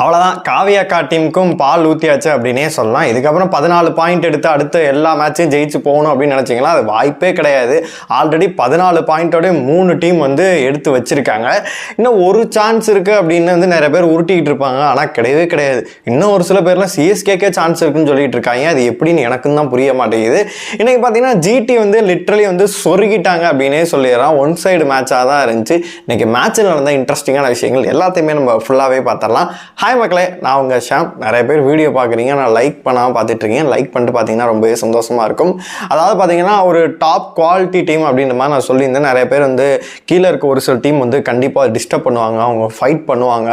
அவ்வளோதான் காவியாக்கா டீமுக்கும் பால் ஊற்றியாச்சு அப்படின்னே சொல்லலாம். இதுக்கப்புறம் பதினாலு பாயிண்ட் எடுத்து அடுத்த எல்லா மேட்சையும் ஜெயிச்சு போகணும் அப்படின்னு நினச்சிங்களா? அது வாய்ப்பே கிடையாது. ஆல்ரெடி பதினாலு பாயிண்டோடய மூணு டீம் வந்து எடுத்து வச்சிருக்காங்க. இன்னும் ஒரு சான்ஸ் இருக்குது அப்படின்னு வந்து நிறைய பேர் உருட்டிக்கிட்டு இருப்பாங்க. ஆனால் கிடையவே கிடையாது. இன்னும் ஒரு சில பேர்லாம் சிஎஸ்கேக்கே சான்ஸ் இருக்குன்னு சொல்லிட்டு இருக்காங்க. அது எப்படின்னு எனக்கும் தான் புரிய மாட்டேங்குது. இன்னைக்கு பார்த்தீங்கன்னா ஜிடி வந்து லிட்ரலி வந்து சொருகிட்டாங்க அப்படின்னே சொல்லிடுறான் ஒன் சைடு மேட்சாக தான் இருந்துச்சு. இன்றைக்கி மேட்ச்சில் நடந்த இன்ட்ரெஸ்டிங்கான விஷயங்கள் எல்லாத்தையுமே நம்ம ஃபுல்லாகவே பார்த்துடலாம். ஹாய் மக்களே நான் உங்கள் ஷாம். நிறைய பேர் வீடியோ பார்க்குறீங்க. நான் லைக் பண்ணாமல் பார்த்துட்ருக்கேன் லைக் பண்ணிட்டு பார்த்தீங்கன்னா ரொம்பவே சந்தோஷமாக இருக்கும். அதாவது பார்த்தீங்கன்னா ஒரு டாப் குவாலிட்டி டீம் அப்படின்ற மாதிரி நான் சொல்லியிருந்தேன். நிறைய பேர் வந்து கீழே இருக்க ஒரு சில டீம் வந்து கண்டிப்பாக டிஸ்டர்ப் பண்ணுவாங்க. அவங்க ஃபைட் பண்ணுவாங்க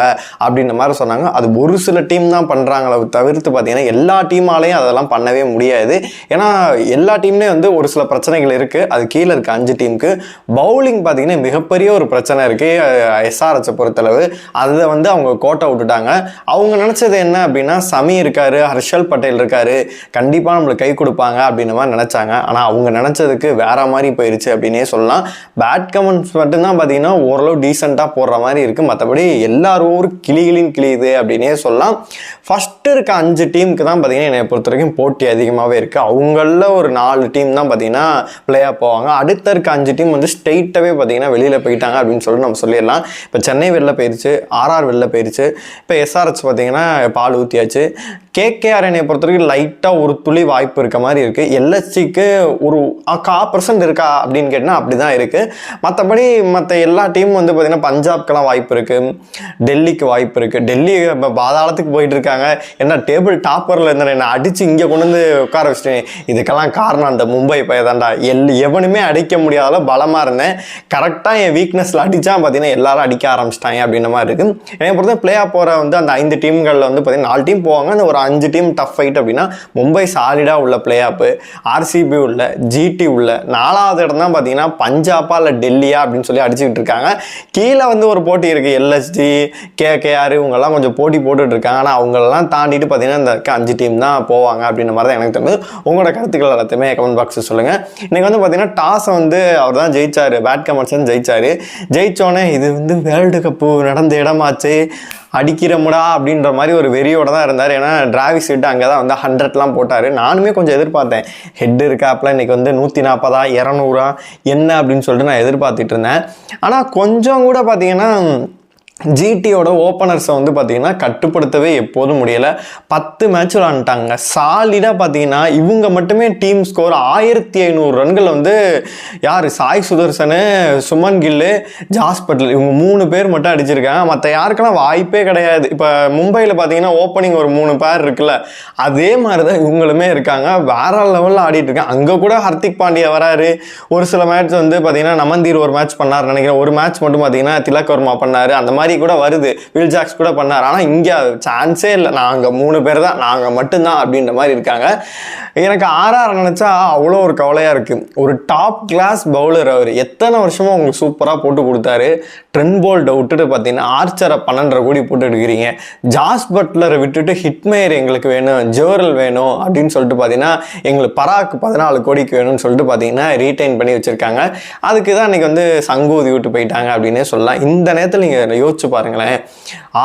அப்படின்ற மாதிரி சொன்னாங்க. அது ஒரு சில டீம் தான் பண்ணுறாங்கள தவிர்த்து பார்த்தீங்கன்னா எல்லா டீமாலையும் அதெல்லாம் பண்ணவே முடியாது. ஏன்னா எல்லா டீம்லேயும் வந்து ஒரு சில பிரச்சனைகள் இருக்குது அது கீழே இருக்க அஞ்சு டீமுக்கு பவுலிங் பார்த்தீங்கன்னா மிகப்பெரிய ஒரு பிரச்சனை இருக்குது எஸ்ஆர்எஸை பொறுத்தளவு. அதை வந்து அவங்க கோட்டை விட்டுட்டாங்க. அவங்க நினச்சது என்ன அப்படின்னா சமி இருக்காரு ஹர்ஷல் பட்டேல் இருக்காரு கண்டிப்பாக நம்மளுக்கு கை கொடுப்பாங்க அப்படின்ற மாதிரி நினச்சாங்க. ஆனால் அவங்க நினச்சதுக்கு வேற மாதிரி போயிருச்சு அப்படின்னே சொல்லலாம். பேட் கமெண்ட்ஸ் மட்டும்தான் பார்த்தீங்கன்னா ஓரளவு டீசெண்டாக போடுற மாதிரி இருக்குது மற்றபடி எல்லாரும் ஒரு கிளிகளின் கிளியுது அப்படின்னே சொல்லலாம். ஃபஸ்ட்டு இருக்க அஞ்சு டீமுக்கு தான் பார்த்தீங்கன்னா என்னை பொறுத்த வரைக்கும் போட்டி அதிகமாகவே இருக்குது அவங்களில் ஒரு நாலு டீம் தான் பார்த்தீங்கன்னா பிளே ஆஃப் போவாங்க. அடுத்த இருக்க அஞ்சு டீம் வந்து ஸ்ட்ரெயிட்டாகவே பார்த்தீங்கன்னா வெளியில் போயிட்டாங்க அப்படின்னு சொல்லிட்டு நம்ம சொல்லிடலாம். இப்போ சென்னை வெளில போயிருச்சு ஆர்ஆர் வெளில போயிருச்சு. இப்போ எஸ்ஆர்எஸ் பார்த்தீங்கன்னா பால் ஊற்றியாச்சு கேகேஆர்என்ஐ பொறுத்த வரைக்கும் லைட்டாக ஒரு துளி வாய்ப்பு இருக்க மாதிரி இருக்குது எல்எஸ்சிக்கு ஒரு கா பர்சன்ட் இருக்கா அப்படின்னு கேட்டால் அப்படி தான் இருக்குது மற்றபடி மற்ற எல்லா டீமும் வந்து பார்த்திங்கன்னா பஞ்சாப்க்கெல்லாம் வாய்ப்பு இருக்குது டெல்லிக்கு வாய்ப்பு இருக்குது டெல்லி இப்போ பாதாளத்துக்கு போயிட்டு இருக்காங்க. என்ன டேபிள் டாப்பரில் இருந்தேன் என்னை? அடித்து இங்கே கொண்டு வந்து உட்கார வச்சிட்டேன். இதுக்கெல்லாம் காரணம் அந்த மும்பை பையதாண்டா எல் எவனுமே அடிக்க முடியாத பலமாக இருந்தேன். கரெக்டாக என் வீக்னஸில் அடித்தான் பார்த்தீங்கன்னா எல்லாரும் அடிக்க ஆரம்பிச்சிட்டாங்க அப்படின்ற மாதிரி இருக்குது என்னை பொறுத்த பிளே ஆஃப் போகிற வந்து அந்த ஐந்து டீம்களில் வந்து பார்த்திங்கன்னா நாலு டீம் போவாங்க. அந்த ஒரு அஞ்சு டீம் டஃப் ஃபைட் அப்படின்னா மும்பை சாலிடாக உள்ள பிளே ஆப்பு ஆர்சிபி உள்ள ஜிடி உள்ள நாலாவது இடம் தான் பார்த்தீங்கன்னா பஞ்சாபா இல்லை டெல்லியா அப்படின்னு சொல்லி அடிச்சுக்கிட்டு இருக்காங்க. கீழே வந்து ஒரு போட்டி இருக்குது எல்எஸ்டி கேகேஆர் இவங்கெல்லாம் கொஞ்சம் போட்டி போட்டுட்டு இருக்காங்க. ஆனால் அவங்களெல்லாம் தாண்டிட்டு பார்த்தீங்கன்னா இந்த அஞ்சு டீம் தான் போவாங்க அப்படின்ற மாதிரி தான் எனக்கு தோணுது. உங்களோட கருத்துக்கள் எல்லாத்தையுமே கமெண்ட் பாக்ஸில் சொல்லுங்கள் இன்றைக்கி வந்து பார்த்தீங்கன்னா டாஸை வந்து அவர் தான் ஜெயிச்சார் பேட் கமர்சன் ஜெயிச்சார். ஜெயித்தோடனே இது வந்து வேர்ல்டு கப்பு நடந்த இடமாச்சு. அடிக்கிறமுடா அப்படின்ற மாதிரி ஒரு வெறியோட தான் இருந்தார். ஏன்னா டிராவிஸ் ஹெட் அங்கே தான் வந்து ஹண்ட்ரட்லாம் போட்டார். நானுமே கொஞ்சம் எதிர்பார்த்தேன். ஹெட் இருக்காப்பில் இன்றைக்கி வந்து நூற்றி நாற்பதா இரநூறா என்ன அப்படின்னு சொல்லிட்டு நான் எதிர்பார்த்துட்டு இருந்தேன். ஆனால் கொஞ்சம் கூட பார்த்தீங்கன்னா ஜிடியோட ஓப்பனர்ஸை வந்து பார்த்தீங்கன்னா கட்டுப்படுத்தவே எப்போதும் முடியலை. பத்து மேட்ச் விளாண்டுட்டாங்க சாலிடாக பார்த்தீங்கன்னா இவங்க மட்டுமே டீம் ஸ்கோர் ஆயிரத்தி ஐநூறு ரன்கள் வந்து யார்? சாய் சுதர்சனு சுமன் கில்லு ஜாஸ் பட்லர் இவங்க மூணு பேர் மட்டும் அடிச்சிருக்காங்க. மற்ற யாருக்கெல்லாம் வாய்ப்பே கிடையாது. இப்போ மும்பையில் பார்த்தீங்கன்னா ஓப்பனிங் ஒரு மூணு பேர் இருக்குல்ல. அதே மாதிரி தான் இவங்களுமே இருக்காங்க. வேற லெவலில் ஆடிட்டு இருக்காங்க. அங்கே கூட ஹர்திக் பாண்டியா வராரு. ஒரு சில மேட்ச் வந்து பார்த்தீங்கன்னா நமந்தீர் ஒரு மேட்ச் பண்ணார் நினைக்கிறேன். ஒரு மேட்ச் மட்டும் பார்த்தீங்கன்னா திலக் வர்மா பண்ணார். அந்த மாதிரி கூட வருது. வில் ஜாக்ஸ் கூட பண்ணார். ஆனால் இங்கே சான்ஸே இல்லை. நாங்கள் மூணு பேர் தான். நாங்கள் மட்டும்தான் அப்படின்ற மாதிரி இருக்காங்க. எனக்கு ஆர்ஆர் நினச்சா அவ்வளோ ஒரு கவலையாக இருக்குது ஒரு டாப் கிளாஸ் பவுலர் அவர். எத்தனை வருஷமும் உங்களுக்கு சூப்பராக போட்டு கொடுத்தாரு? ட்ரெண்ட் போல்ட்டை விட்டுட்டு பார்த்தீங்கன்னா ஆர்ச்சரை பன்னெண்டரை கோடி போட்டு எடுக்கிறீங்க. ஜாஸ் பட்லரை விட்டுட்டு ஹிட்மேயர் எங்களுக்கு வேணும் ஜோரல் வேணும் அப்படின்னு சொல்லிட்டு பார்த்தீங்கன்னா எங்களுக்கு பராக்கு பதினாலு கோடிக்கு வேணும்னு சொல்லிட்டு பார்த்தீங்கன்னா ரீடைன் பண்ணி வச்சுருக்காங்க. அதுக்கு தான் இன்றைக்கி வந்து சங்கூதி விட்டு போயிட்டாங்க அப்படின்னே சொல்லலாம். இந்த நேரத்தில் நீங்கள் யோசிச்சு பாருங்களேன்.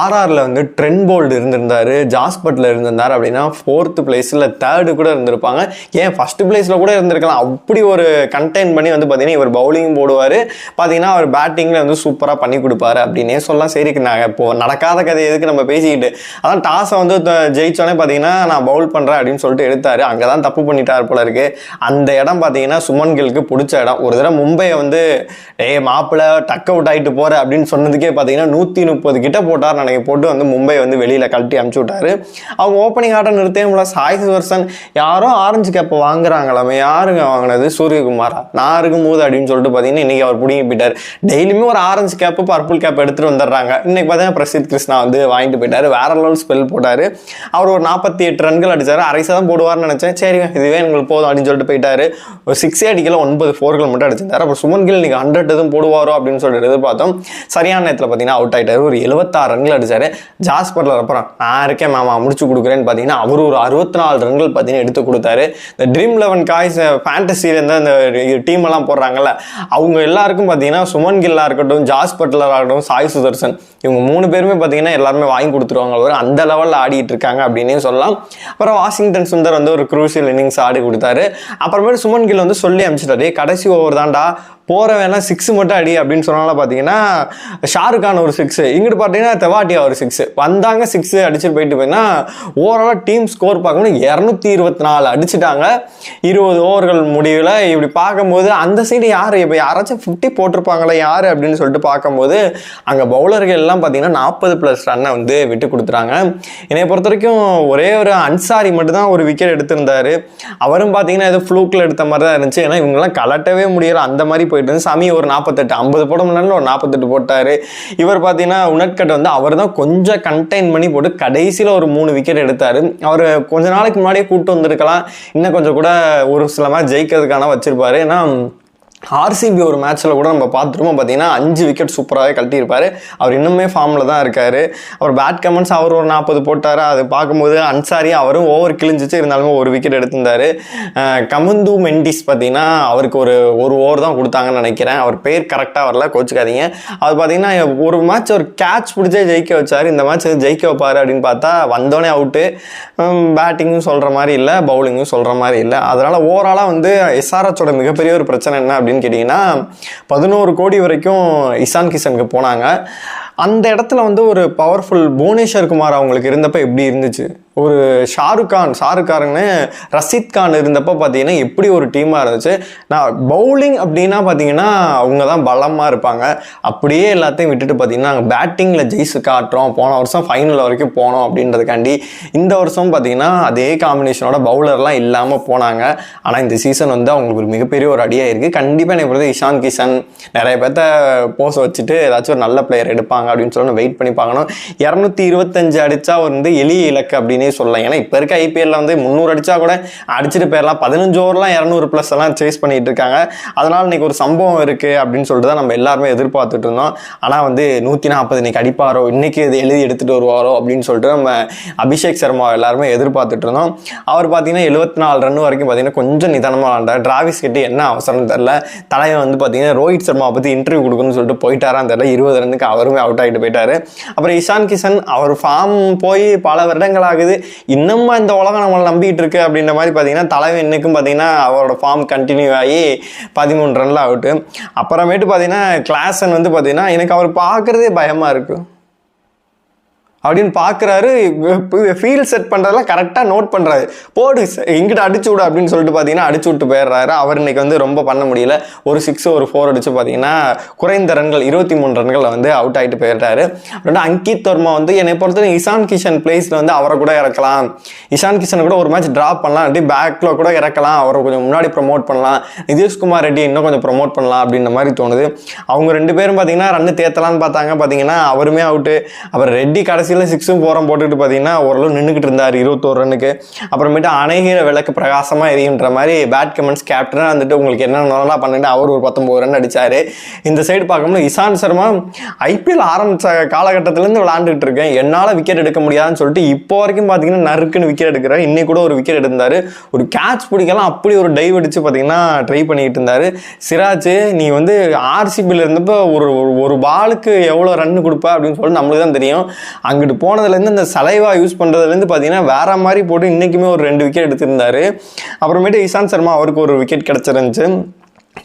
ஆர்ஆரில் வந்து ட்ரெண்ட் போல்டு இருந்திருந்தாரு ஜாஸ்பட்டில் இருந்திருந்தார் அப்படின்னா ஃபோர்த்து பிளேஸில் தேர்டு கூட இருந்திருப்பாங்க. ஏன் ஃபஸ்ட்டு பிளேஸில் கூட இருந்திருக்கலாம். அப்படி ஒரு கண்டெயின் பண்ணி வந்து பார்த்தீங்கன்னா இவர் பவுலிங் போடுவார். பார்த்தீங்கன்னா அவர் பேட்டிங்கில் வந்து சூப்பராக பண்ணி கொடுப்பாரு அப்படின்னே சொல்லலாம். சரி நாங்கள் இப்போது நடக்காத கதை எதுக்கு நம்ம பேசிக்கிட்டு. அதான் டாஸை வந்து ஜெயிச்சோடனே ஜெயிச்சோன்னே பார்த்தீங்கன்னா நான் பவுல் பண்ணுறேன் அப்படின்னு சொல்லிட்டு எடுத்தார். அங்கே தான் தப்பு பண்ணிட்டார் போல இருக்கு. அந்த இடம் பார்த்தீங்கன்னா சுமன் கில்க்கு பிடிச்ச இடம். ஒரு தடவை மும்பையை வந்து ஏ மாப்பிள்ளை டக் அவுட் ஆகிட்டு போற அப்படின்னு சொன்னதுக்கே பார்த்தீங்கன்னா நூற்றி முப்பது கிட்ட போட்டார் நினைக்க போட்டு வந்து மும்பை வந்து வெளியில் கழட்டி அமுச்சு விட்டாரு அவங்க ஓப்பனிங் ஆட்டம் நிறுத்தவே முடியல சாய் சுதர்சன் யாரோ ஆரஞ்சு கேப்பை வாங்குறாங்களாமே யாருங்க வாங்கினது? சூரியகுமாரா? நான் இருக்கும்போது அப்படின்னு சொல்லிட்டு பார்த்தீங்கன்னா இன்றைக்கி அவர் பிடிங்கி போயிட்டார். டெய்லியுமே ஒரு ஆரஞ்சு கேப்பு பர்பிள் கேப் எடுத்துகிட்டு வந்துடுறாங்க. இன்றைக்கி பார்த்தீங்கன்னா பிரசித் கிருஷ்ணா வந்து வாங்கிட்டு போயிட்டாரு. வேற லெவல் ஸ்பெல் போட்டார். அவர் ஒரு நாற்பத்தி எட்டு ரன்கள் அடித்தார் அரை தான் போடுவார்னு நினச்சேன். சரிங்க இதுவே எங்களுக்கு போதும் அப்படின்னு சொல்லிட்டு போயிட்டார். ஒரு சிக்ஸே அடிக்கல ஒன்பது ஃபோர்கள் மட்டும் அடிச்சிருந்தார். அப்புறம் சுமன் கில் இன்னைக்கு ஹண்ட்ரட் எதுவும் போடுவாரோ அப்படின்னு சொல்லிட்டு எதிர்பார்த்தோம். சரியான நேரத்தில் பார்த்தீங்கன்னா அவுட் ஆகிட்டார் ஒரு எழுபத்தாறு ரன்கள் அடித்தார் ஜாஸ்பரில் அப்புறம் நான் இருக்கேன் மாமா முடிச்சு கொடுக்குறேன்னு பார்த்தீங்கன்னா அவர் ஒரு அறுபத்தி நாலு ரன்கள் பார்த்தீங்கன்னா எடுத்து கொடுத்தாரு. இந்த ட்ரீம் லெவன் காய்ஸ் ஃபேண்டசியில் இருந்து அந்த டீம் எல்லாம் போடுறாங்கல்ல அவங்க எல்லாருக்கும் பார்த்தீங்கன்னா சுமன் கில்லா இருக்கட்டும் ஜாஸ் இருக்கட்டும் பட்லர் ஆகட்டும் சாய் சுதர்சன் இவங்க மூணு பேருமே பார்த்தீங்கன்னா எல்லாருமே வாங்கி கொடுத்துருவாங்க ஒரு அந்த லெவலில் ஆடிட்டு இருக்காங்க அப்படின்னே சொல்லலாம். அப்புறம் வாஷிங்டன் சுந்தர் வந்து ஒரு குரூசியல் இன்னிங்ஸ் ஆடி கொடுத்தாரு. அப்புறமேட்டு சுமன் கில் வந்து சொல்லி அனுப்பிச்சிட்டாரு கடைசி ஓவர் தான்டா. போகிற வேணா சிக்ஸ் மட்டும் அடி அப்படின்னு சொன்னால பார்த்தீங்கன்னா ஷாருக்கான ஒரு சிக்ஸ் இங்கிட்டு பார்த்தீங்கன்னா தெவாட்டியா ஒரு சிக்ஸ் வந்தாங்க சிக்ஸ் அடிச்சுட்டு போயிட்டு போயின்னா ஓவராலாக டீம் ஸ்கோர் பார்க்கணும் இரநூத்தி இருபத்தி நாலு அடிச்சுட்டாங்க. இருபது ஓவர்கள் முடிவில் இப்படி பார்க்கும்போது அந்த சைடு யார்? இப்போ யாராச்சும் ஃபிஃப்டி போட்டிருப்பாங்களே யார் அப்படின்னு சொல்லிட்டு பார்க்கும்போது அங்கே பவுலர்கள் எல்லாம் பார்த்தீங்கன்னா நாற்பது ப்ளஸ் ரன்னை வந்து விட்டு கொடுத்துறாங்க என்னை பொறுத்த வரைக்கும் ஒரே ஒரு அன்சாரி மட்டும்தான் ஒரு விக்கெட் எடுத்திருந்தாரு. அவரும் பார்த்தீங்கன்னா ஏதோ ஃப்ளூக்கில் எடுத்த மாதிரி தான் இருந்துச்சு. ஏன்னா இவங்கெல்லாம் கலட்டவே முடியல. அந்த மாதிரி போயிட்டு இருந்துச்சு சாமி ஒரு நாற்பத்தெட்டு ஐம்பது போட முடியல ஒரு நாற்பத்தெட்டு போட்டார். இவர் பார்த்தீங்கன்னா உனட்கட் வந்து அவர் தான் கொஞ்சம் கண்டெயின் பண்ணி போட்டு கடைசியில் ஒரு மூணு விக்கெட் எடுத்தார். அவர் கொஞ்ச நாளைக்கு முன்னாடியே கூப்பிட்டு வந்திருக்கலாம். இன்னும் கொஞ்சம் கூட ஒரு சில மேட்ச் ஜெயிக்கிறதுக்கான வச்சிருப்பாரு. ஏன்னா ஆர்சிபி ஒரு மேட்ச்சில் கூட நம்ம பார்த்துருப்போம். பார்த்தீங்கன்னா அஞ்சு விக்கெட் சூப்பராகவே கட்டியிருப்பாரு அவர் இன்னுமே ஃபார்மில் தான் இருக்கார். அவர் பேட் கமெண்ட்ஸ் அவர் ஒரு நாற்பது போட்டார். அது பார்க்கும்போது அன்சாரி அவரும் ஓவர் கிழிஞ்சிச்சு. இருந்தாலுமே ஒரு விக்கெட் எடுத்திருந்தார். கமுந்து மெண்டிஸ் பார்த்தீங்கன்னா அவருக்கு ஒரு ஒரு ஓவர் தான் கொடுத்தாங்கன்னு நினைக்கிறேன். அவர் பேர் கரெக்டாக வரல கோச்சுக்காதீங்க. அது பார்த்தீங்கன்னா ஒரு மேட்ச் ஒரு கேட்ச் பிடிச்சே ஜெயிக்க வச்சார். இந்த மேட்ச் ஜெயிக்க வைப்பார் அப்படின்னு பார்த்தா வந்தோடனே அவுட்டு பேட்டிங்கும் சொல்கிற மாதிரி இல்லை பவுலிங்கும் சொல்கிற மாதிரி இல்லை. அதனால் ஓவராலாக வந்து எஸ்ஆர்எச்சோட மிகப்பெரிய ஒரு பிரச்சனை என்ன அப்படின்னு கேட்டிங்கன்னா பதினோரு கோடி வரைக்கும் இசான் கிஷனுக்கு போனாங்க. அந்த இடத்துல வந்து ஒரு பவர்ஃபுல் புவனேஸ்வர் குமார் அவங்களுக்கு இருந்தப்போ எப்படி இருந்துச்சு? ஒரு ஷாருக் கான் ஷாருக் காரங்கன்னு ரஷீத் கான் இருந்தப்போ பார்த்தீங்கன்னா எப்படி ஒரு டீமாக இருந்துச்சு? நான் பவுலிங் அப்படின்னா பார்த்தீங்கன்னா அவங்க தான் பலமாக இருப்பாங்க. அப்படியே எல்லாத்தையும் விட்டுட்டு பார்த்தீங்கன்னா நாங்கள் பேட்டிங்கில் ஜெயிச்சு காட்டுறோம். போன வருஷம் ஃபைனல் வரைக்கும் போனோம் அப்படின்றதுக்காண்டி இந்த வருஷம் பார்த்தீங்கன்னா அதே காம்பினேஷனோட பவுலர்லாம் இல்லாமல் போனாங்க. ஆனால் இந்த சீசன் வந்து அவங்களுக்கு ஒரு மிகப்பெரிய ஒரு அடியாக இருக்குது கண்டிப்பாக எனக்கு பொறுத்த இஷான் கிஷன் நிறைய பேர்த்த போஸ் வச்சுட்டு ஏதாச்சும் ஒரு நல்ல பிளேயர் எடுப்பாங்க. அப்படின்னு சொல்லி வெயிட் பண்ணி பார்க்கணும். இரநூத்தி இருபத்தஞ்சு அடிச்சா வந்து எளிய இலக்கு அப்படின்னே சொல்லலாம். ஏன்னா இப்போ இருக்க ஐபிஎல்ல வந்து முந்நூறு அடிச்சா கூட அடிச்சுட்டு போயிடலாம். பதினஞ்சு ஓவர்லாம் இரநூறு ப்ளஸ் எல்லாம் சேஸ் பண்ணிட்டு இருக்காங்க. அதனால இன்னைக்கு ஒரு சம்பவம் இருக்கு அப்படின்னு சொல்லிட்டு தான் நம்ம எல்லாருமே எதிர்பார்த்துட்டு இருந்தோம். ஆனால் வந்து நூற்றி நாற்பது இன்னைக்கு அடிப்பாரோ இன்னைக்கு இது எழுதி எடுத்துட்டு வருவாரோ அப்படின்னு சொல்லிட்டு நம்ம அபிஷேக் சர்மா எல்லாருமே எதிர்பார்த்துட்டு இருந்தோம். அவர் பார்த்தீங்கன்னா எழுபத்தி நாலு ரன் வரைக்கும் பார்த்தீங்கன்னா கொஞ்சம் நிதானமாக விளாண்டார். டிராவிஸ் கிட்ட என்ன அவசரம் தெரில தலைவன் வந்து பார்த்தீங்கன்னா ரோஹித் சர்மா பற்றி இன்டர்வியூ கொடுக்கணும்னு சொல்லிட்டு போயிட்டாரான்னு தெரில இருபது ரன்னுக்கு அவருமே அவுட் ஆகிட்டு போயிட்டாரு. அப்புறம் இஷான் கிஷன் அவர் ஃபார்ம் போய் பல வருடங்கள் ஆகுது. இன்னமும் இந்த உலகம் நம்மளை நம்பிக்கிட்டு இருக்கு அப்படின்ற மாதிரி பார்த்தீங்கன்னா தலைவன் இன்னைக்கும் பார்த்தீங்கன்னா அவரோட ஃபார்ம் கண்டினியூ ஆகி பதிமூணு ரன்ல அவுட்டு அப்புறமேட்டு பார்த்தீங்கன்னா கிளாசன் வந்து பார்த்தீங்கன்னா எனக்கு அவர் பார்க்குறதே பயமாக இருக்குது அப்படின்னு பார்க்குறாரு ஃபீல் செட் பண்ணுறதெல்லாம் கரெக்டாக நோட் பண்ணுறாரு போடு எங்கிட்ட அடிச்சு விடு அப்படின்னு சொல்லிட்டு பார்த்தீங்கன்னா அடிச்சு விட்டு போயிடுறாரு. அவர் இன்னைக்கு வந்து ரொம்ப பண்ண முடியல. ஒரு சிக்ஸ் ஒரு ஃபோர் அடிச்சு பார்த்தீங்கன்னா குறைந்த ரன்கள் இருபத்தி மூணு ரன்களில் வந்து அவுட் ஆகிட்டு போயிடுறாரு. அப்படின்னா அங்கித் வர்மா வந்து என்னை பொறுத்தவரை இஷான் கிஷன் பிளேஸில் வந்து அவரை கூட இறக்கலாம். இஷான் கிஷனை கூட ஒரு மேட்ச் ட்ராப் பண்ணலாம். அப்படி பேக்கில் கூட இறக்கலாம். அவரை கொஞ்சம் முன்னாடி ப்ரொமோட் பண்ணலாம். நிதிஷ்குமார் ரெட்டி இன்னும் கொஞ்சம் ப்ரொமோட் பண்ணலாம் அப்படின்ற மாதிரி தோணுது. அவங்க ரெண்டு பேரும் பார்த்தீங்கன்னா ரன்னு தேத்தலான்னு பார்த்தாங்க. பார்த்தீங்கன்னா அவருமே அவுட்டு அப்புறம் ரெட்டி கடைசி கடைசியில் சிக்ஸும் போகிறோம் போட்டுட்டு பார்த்தீங்கன்னா ஓரளவு நின்றுக்கிட்டு இருந்தார் இருபத்தோரு ரன்னுக்கு. அப்புறமேட்டு அணைகிற விளக்கு பிரகாசமாக எரியுன்ற மாதிரி பேட் கமெண்ட்ஸ் கேப்டனாக வந்துட்டு உங்களுக்கு என்ன பண்ணிட்டு அவர் ஒரு பத்தொம்பது ரன் அடிச்சாரு. இந்த சைடு பார்க்கும்போது இசான் சர்மா ஐபிஎல் ஆரம்பிச்ச காலகட்டத்திலேருந்து விளாண்டுட்டு இருக்கேன். என்னால் விக்கெட் எடுக்க முடியாதுன்னு சொல்லிட்டு இப்போ வரைக்கும் பார்த்தீங்கன்னா நறுக்குன்னு விக்கெட் எடுக்கிறேன். இன்னைக்கு கூட ஒரு விக்கெட் எடுத்தார். ஒரு கேட்ச் பிடிக்கலாம் அப்படி ஒரு டைவ் அடித்து பார்த்தீங்கன்னா ட்ரை பண்ணிக்கிட்டு இருந்தார். சிராஜ் நீ வந்து ஆர்சிபியில் இருந்தப்போ ஒரு ஒரு- ஒரு பாலுக்கு எவ்வளோ ரன் கொடுப்ப அப்படின்னு சொல்லிட்டு நம்மளுக்கு தான் தெரியும். அங்கே அங்கிட்டு போனதுலேருந்து இந்த சலைவா யூஸ் பண்ணுறதுலேருந்து பார்த்தீங்கன்னா வேற மாதிரி போட்டு இன்றைக்குமே ஒரு ரெண்டு விக்கெட் எடுத்திருந்தாரு. அப்புறமேட்டு இஷாந்த் சர்மா அவருக்கு ஒரு விக்கெட் கிடச்சிருந்துச்சு.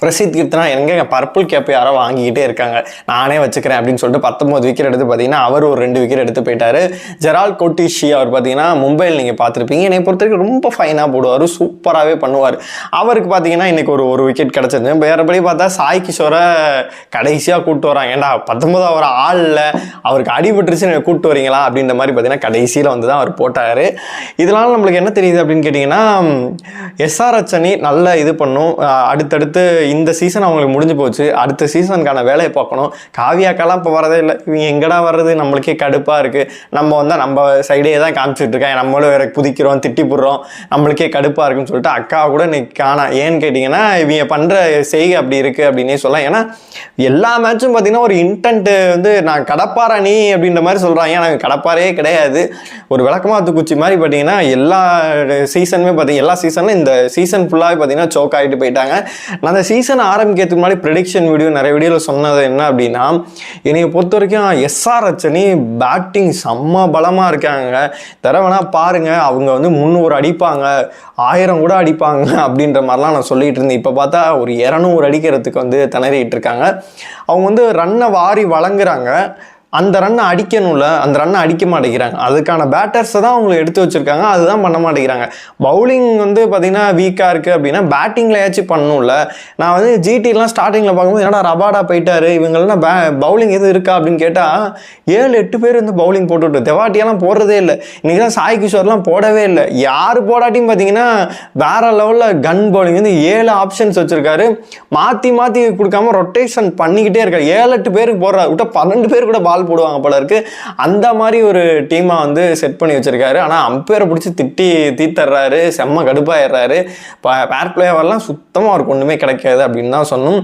பிரசித் கீர்த்தனா எங்கே பர்பிள் கேப் யாரோ வாங்கிக்கிட்டே இருக்காங்க. நானே வச்சுக்கிறேன் அப்படின்னு சொல்லிட்டு பத்தொம்போது விக்கெட் எடுத்து பார்த்தீங்கன்னா அவர் ஒரு ரெண்டு விக்கெட் எடுத்து போயிட்டாரு. ஜெரால் கோட்டிஷி அவர் பார்த்தீங்கன்னா மும்பையில் நீங்கள் பார்த்துருப்பீங்க என்னை பொறுத்த வரைக்கும் ரொம்ப ஃபைனாக போடுவார். சூப்பராகவே பண்ணுவார். அவருக்கு பார்த்தீங்கன்னா இன்றைக்கி ஒரு ஒரு விக்கெட் கிடச்சிருந்து வேறுபடி பார்த்தா சாய் கிஷோரை கடைசியாக கூப்பிட்டு வராங்க ஏன்டா பத்தொம்போது அவர் ஆளில் அவருக்கு அடிபட்டுருச்சு நீங்கள் கூப்பிட்டு வரீங்களா? அப்படின்ற மாதிரி பார்த்தீங்கன்னா கடைசியில் வந்து தான் அவர் போட்டார். இதனால நம்மளுக்கு என்ன தெரியுது அப்படின்னு கேட்டிங்கன்னா எஸ்ஆர்எச் அணி நல்ல இது பண்ணும். அடுத்தடுத்து இந்த சீசன் அவங்களுக்கு முடிஞ்சு போச்சு. அடுத்த சீசனுக்கான வேலையை பார்க்கணும். காவியாக்கெல்லாம் இப்போ வரதே இல்லை. இவங்க எங்கடா வர்றது? நம்மளுக்கே கடுப்பாக இருக்குது நம்ம வந்து நம்ம சைடே தான் காமிச்சிட்ருக்கேன் நம்மளும் வேற குதிக்கிறோம் திட்டி போடுறோம். நம்மளுக்கே கடுப்பாக இருக்குன்னு சொல்லிட்டு அக்கா கூட இன்னைக்கு காணா. ஏன்னு கேட்டிங்கன்னா இவங்க பண்ணுற செய்கை அப்படி இருக்குது அப்படின்னே சொல்லலாம். ஏன்னா எல்லா மேட்சும் பார்த்தீங்கன்னா ஒரு இன்டென்ட் வந்து நான் கடப்பாரா நீ அப்படின்ற மாதிரி சொல்கிறாங்க ஆனால் கடப்பாரே கிடையாது. ஒரு விளக்கமாத்து குச்சி மாதிரி பார்த்தீங்கன்னா எல்லா சீசனுமே பார்த்தீங்கன்னா எல்லா சீசனும் இந்த சீசன் ஃபுல்லாகவே பார்த்தீங்கன்னா சோக் ஆகிட்டு போயிட்டாங்க. நான் அந்த சீசன் ஆரம்பிக்கிறதுக்கு முன்னாடி ப்ரெடிக்ஷன் வீடியோ நிறைய வீடியோவில் சொன்னது என்ன அப்படின்னா என்னையை பொறுத்த வரைக்கும் எஸ்ஆர் அச்சனி பேட்டிங் செம்ம பலமாக இருக்காங்க. தரவனா பாருங்க அவங்க வந்து முந்நூறு அடிப்பாங்க ஆயிரம் கூட அடிப்பாங்க அப்படின்ற மாதிரிலாம் நான் சொல்லிகிட்டு இருந்தேன். இப்போ பார்த்தா ஒரு இரநூறு அடிக்கிறதுக்கு வந்து திணறிட்டு இருக்காங்க. அவங்க வந்து ரன்னை வாரி வழங்குறாங்க. அந்த ரன்னை அடிக்கணும்ல அந்த ரன்னை அடிக்க மாட்டேங்கிறாங்க. அதுக்கான பேட்டர்ஸை தான் அவங்க எடுத்து வச்சுருக்காங்க அதுதான் பண்ண மாட்டேங்கிறாங்க. பவுலிங் வந்து பார்த்திங்கன்னா வீக்காக இருக்குது அப்படின்னா பேட்டிங்லையாச்சும் பண்ணணும்ல. நான் வந்து ஜிடிலாம் ஸ்டார்டிங்கில் பார்க்கும்போது என்னடா ரபாடா போயிட்டாரு இவங்கெல்லாம் பே பவுலிங் எதுவும் இருக்கா அப்படின்னு கேட்டால் ஏழு எட்டு பேர் வந்து பவுலிங் போட்டுவிட்டு தெவாட்டியெல்லாம் போடுறதே இல்லை. இன்றைக்கி தான் சாய் கிஷோர்லாம் போடவே இல்லை. யார் போடாட்டியும் பார்த்தீங்கன்னா வேற லெவலில் கன் பவுலிங் வந்து ஏழு ஆப்ஷன்ஸ் வச்சுருக்காரு. மாற்றி மாற்றி கொடுக்காம ரொட்டேஷன் பண்ணிக்கிட்டே இருக்காரு. ஏழு எட்டு பேருக்கு போடுறாரு விட்டால் பன்னெண்டு பேர் கூட பால் போடுவாங்க போல இருக்கு. அந்த மாதிரி ஒரு டீமாக வந்து செட் பண்ணி வச்சிருக்காரு. ஆனால் அம்பையரை பிடிச்சி திட்டி தீத்தர்றாரு செம்ம கடுப்பாயிடுறாரு. இப்போ பேர் பிளேயர்லாம் சுத்தமாக அவருக்கு ஒன்றுமே கிடைக்காது அப்படின்னு தான் சொன்னோம்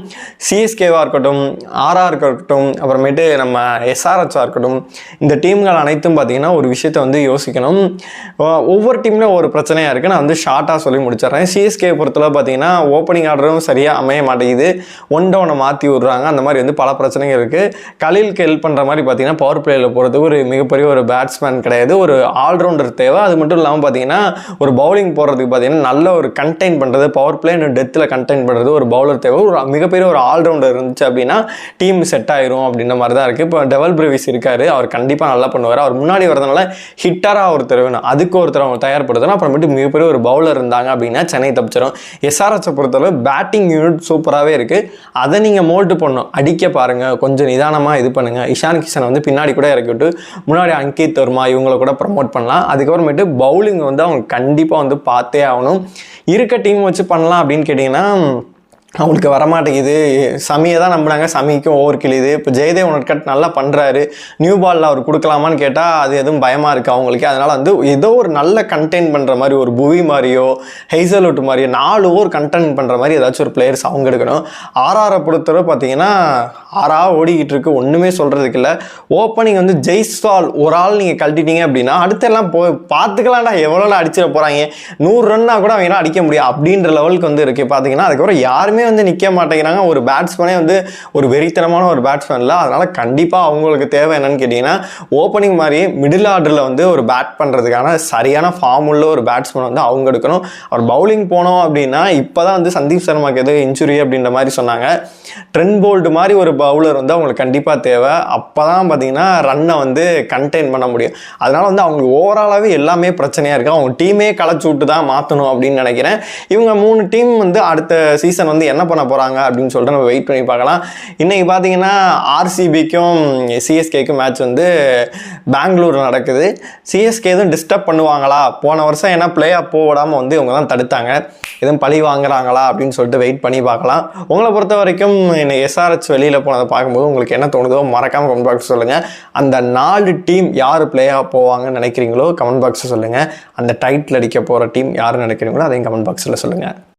சிஎஸ்கேவாக இருக்கட்டும் ஆர்ஆர் இருக்கட்டும் அப்புறமேட்டு நம்ம எஸ்ஆர்ஹெச்சாக இருக்கட்டும் இந்த டீம்கள் அனைத்தும் பார்த்தீங்கன்னா ஒரு விஷயத்தை வந்து யோசிக்கணும். ஒவ்வொரு டீம்லையும் ஒரு பிரச்சனையாக இருக்குது நான் வந்து ஷார்ட்டாக சொல்லி முடிச்சிடுறேன். சிஎஸ்கே பொறுத்தளவு பார்த்தீங்கன்னா ஓப்பனிங் ஆர்டரும் சரியாக அமைய மாட்டேங்குது. ஒன் டவுனை மாற்றி விட்றாங்க. அந்த மாதிரி வந்து பல பிரச்சனைகள் இருக்குது கலீலுக்கு ஹெல்ப் பண்ணுற மாதிரி பார்த்தீங்கன்னா பவர் பிளேயில் போகிறதுக்கு ஒரு மிகப்பெரிய ஒரு பேட்ஸ்மேன் கிடையாது. ஒரு ஆல்ரவுண்டர் தேவை. அது மட்டும் இல்லாமல் பார்த்தீங்கன்னா ஒரு பவுலிங் போடுறதுக்கு பார்த்தீங்கன்னா நல்ல ஒரு கண்டெயின் பண்ணுறது பவர் பிளே டெத்தில் கண்டெயின் பண்ணுறது ஒரு பவுலர் தேவை. ஒரு மிகப்பெரிய ஒரு ஆல்ரவுண்டர் இருந்துச்சு அப்படின்னா டீம் செட் ஆயிரும் அப்படின்ற மாதிரி தான் இருக்குது இப்போ டெவல் பிரிவிஸ் இருக்கார். அவர் கண்டிப்பாக நல்லா பண்ணுவார். அவர் முன்னாடி வரதுனால ஹிட்டராக ஒருத்தர் வேணும் அதுக்கு ஒருத்தர் அவங்க தயார்படுத்தணும் அப்புறமேட்டு மிகப்பெரிய ஒரு பவுலர் இருந்தாங்க அப்படின்னா சென்னை தப்பிச்சிடும் எஸ்ஆர்எஸை பொறுத்தளவு பேட்டிங் யூனிட் சூப்பராகவே இருக்குது அதை நீங்கள் மோல்டு பண்ணணும். அடிக்க பாருங்கள் கொஞ்சம் நிதானமாக இது பண்ணுங்கள் இஷான் வந்து பின்னாடி கூட இறக்கி விட்டு முன்னாடி அங்கித் வர்மா இவங்களை கூட ப்ரமோட் பண்ணலாம். அதுக்கப்புறமேட்டு பவுலிங் வந்து அவங்க கண்டிப்பாக வந்து பார்த்தே ஆகணும். இருக்க டீம் வச்சு பண்ணலாம் அப்படின்னு கேட்டிங்கன்னா அவங்களுக்கு வரமாட்டேங்குது. சமியை தான் நம்பினாங்க சமிக்கும் ஓவர் கிளியுது இப்போ ஜெயதேவ் உனட்கட் நல்லா பண்ணுறாரு நியூ பாலில் அவர் கொடுக்கலாமான்னு கேட்டால் அது எதுவும் பயமாக இருக்குது அவங்களுக்கு. அதனால் வந்து ஏதோ ஒரு நல்ல கண்டெயின் பண்ணுற மாதிரி ஒரு புவி மாதிரியோ ஹெய்சல்வுட் மாதிரியோ நாலு ஓவர் கண்டெயின் பண்ணுற மாதிரி ஏதாச்சும் ஒரு பிளேயர்ஸ் அவங்க எடுக்கணும். ஆர்ஆரை பொறுத்தவரை பார்த்தீங்கன்னா ஆறா ஓடிக்கிட்டு இருக்கு. ஒன்றுமே சொல்கிறதுக்கு இல்லை. ஓப்பனிங் வந்து ஜெய்ஸ்வால் ஒரு ஆள் நீங்கள் கழட்டிட்டீங்க அப்படின்னா அடுத்தெல்லாம் போ பார்த்துக்கலாம்டா எவ்வளோ அடிச்சிட போகிறாங்க நூறு ரன்னா கூட அவங்க அடிக்க முடியும் அப்படின்ற லெவலுக்கு வந்து இருக்குது பார்த்தீங்கன்னா அதுக்கப்புறம் யாருமே வந்து நிற்க மாட்டேங்கிறாங்க. ஒரு பேட்ஸ்மேனே வந்து ஒரு வெறித்தனமான ஒரு பேட்ஸ்மேன் இல்லை. அதனால் கண்டிப்பாக அவங்களுக்கு தேவை என்னன்னு கேட்டிங்கன்னா ஓப்பனிங் மாதிரி மிடில் ஆர்டரில் வந்து ஒரு பேட் பண்ணுறதுக்கான சரியான ஃபார்ம் உள்ள ஒரு பேட்ஸ்மேன் வந்து அவங்க எடுக்கணும். அவர் பவுலிங் போனோம் அப்படின்னா இப்போ தான் வந்து சந்தீப் சர்மாக்கு எது இன்ஜுரி அப்படின்ற மாதிரி சொன்னாங்க. ட்ரெண்ட் போல்டு மாதிரி ஒரு பவுலர் வந்து அவங்களுக்கு கண்டிப்பாக தேவை. அப்போ தான் பார்த்தீங்கன்னா ரன்னை வந்து கண்டெயின் பண்ண முடியும். அதனால் வந்து அவங்களுக்கு ஓவராலாகவே எல்லாமே பிரச்சனையாக இருக்குது அவங்க டீமே களைச்சி விட்டு தான் மாற்றணும் அப்படின்னு நினைக்கிறேன். இவங்க மூணு டீம் வந்து அடுத்த சீசன் வந்து என்ன பண்ண போகிறாங்க அப்படின்னு சொல்லிட்டு நம்ம வெயிட் பண்ணி பார்க்கலாம். இன்றைக்கி பார்த்தீங்கன்னா ஆர்சிபிக்கும் சிஎஸ்கேக்கும் மேட்ச் வந்து பெங்களூர் நடக்குது. சிஎஸ்கே எதுவும் டிஸ்டர்ப் பண்ணுவாங்களா? போன வருஷம் ஏன்னா பிளே ஆஃப் போடாமல் வந்து இவங்க தான் தடுத்தாங்க. எதுவும் பழி வாங்குறாங்களா அப்படின்னு சொல்லிட்டு வெயிட் பண்ணி பார்க்கலாம். உங்களை பொறுத்த வரைக்கும் இன்னைக்கு எஸ்ஆர்ஹெச் வெளியில் போனதை பார்க்கும்போது உங்களுக்கு என்ன தோணுதோ மறக்காமல் கமெண்ட் பாக்ஸ் சொல்லுங்கள் அந்த நாலு டீம் யார் பிளே ஆஃப் போவாங்கன்னு நினைக்கிறீங்களோ கமெண்ட் பாக்ஸில் சொல்லுங்கள் அந்த டைட்டில் அடிக்க போகிற டீம் யார் நினைக்கிறீங்களோ அதையும் கமெண்ட் பாக்ஸில் சொல்லுங்கள்